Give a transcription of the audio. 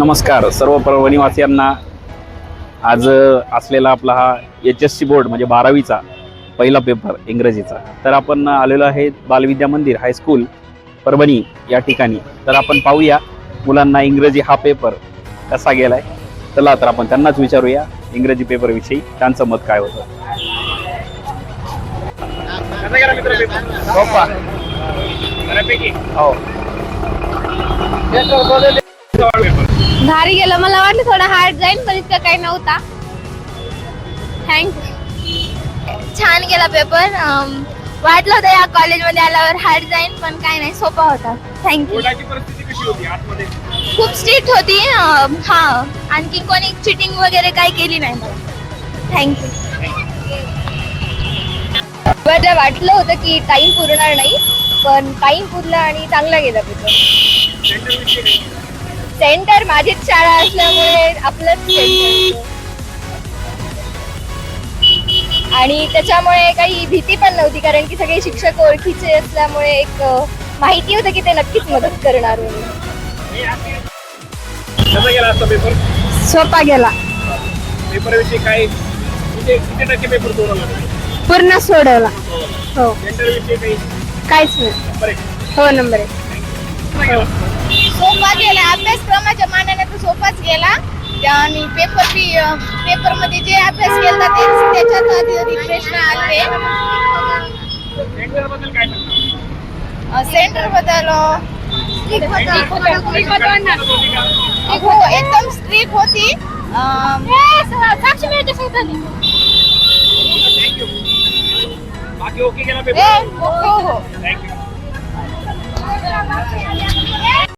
नमस्कार. सर्व परभणीवासियांना आज असलेला आपला हा एच एस सी बोर्ड म्हणजे बारावीचा पहिला पेपर इंग्रजीचा. तर आपण आलेलो आहे बालविद्या मंदिर हायस्कूल परभणी या ठिकाणी. तर आपण पाहूया मुलांना इंग्रजी हा पेपर कसा गेलाय. चला तर आपण त्यांनाच विचारूया इंग्रजी पेपर विषयी त्यांचं मत काय होतं. हो. भारी गेलं. मला वाटलं थोडा हार्ड जाईल पण इतका काही नव्हता. थँक्यू छान गेला पेपर वाटलं होतं या कॉलेजमध्ये आल्यावर हार्ड जाईल पण काही नाही सोपा होता. थँक्यू खूप स्ट्रिक्ट होती. हा आणखी कोणी चिटिंग वगैरे काही केली नाही. मला थँक्यू मला वाटलं होतं की टाइम पुरणार नाही पण टाइम पुरला आणि चांगला गेला पेपर सेंटर माझीच शाळा असल्यामुळे आपलंच सेंटर. आणि त्याच्यामुळे काही भीती पण नव्हती कारण की सगळे शिक्षक ओळखीचे असल्यामुळे एक माहिती होतं की ते नक्कीच मदत करणार पेपर सोपा गेला. पेपर विषयी काय किती किती टक्के पेपर सोडवला? पूर्ण सोडवला. हो सेंटर विषयी काही? काहीच नाही. हो नंबर आहे सोपा गेला अभ्यासक्रमाच्या मानाने तर सोपाच गेला. आणि पेपर बी पेपरमध्ये जे अभ्यास केला तेच त्याच्यात आधी प्रश्न आले. सेंटरबद्दल काय सांगता सेंटरबद्दल हो एकदम स्ट्रिक होती. साक्षी मिळते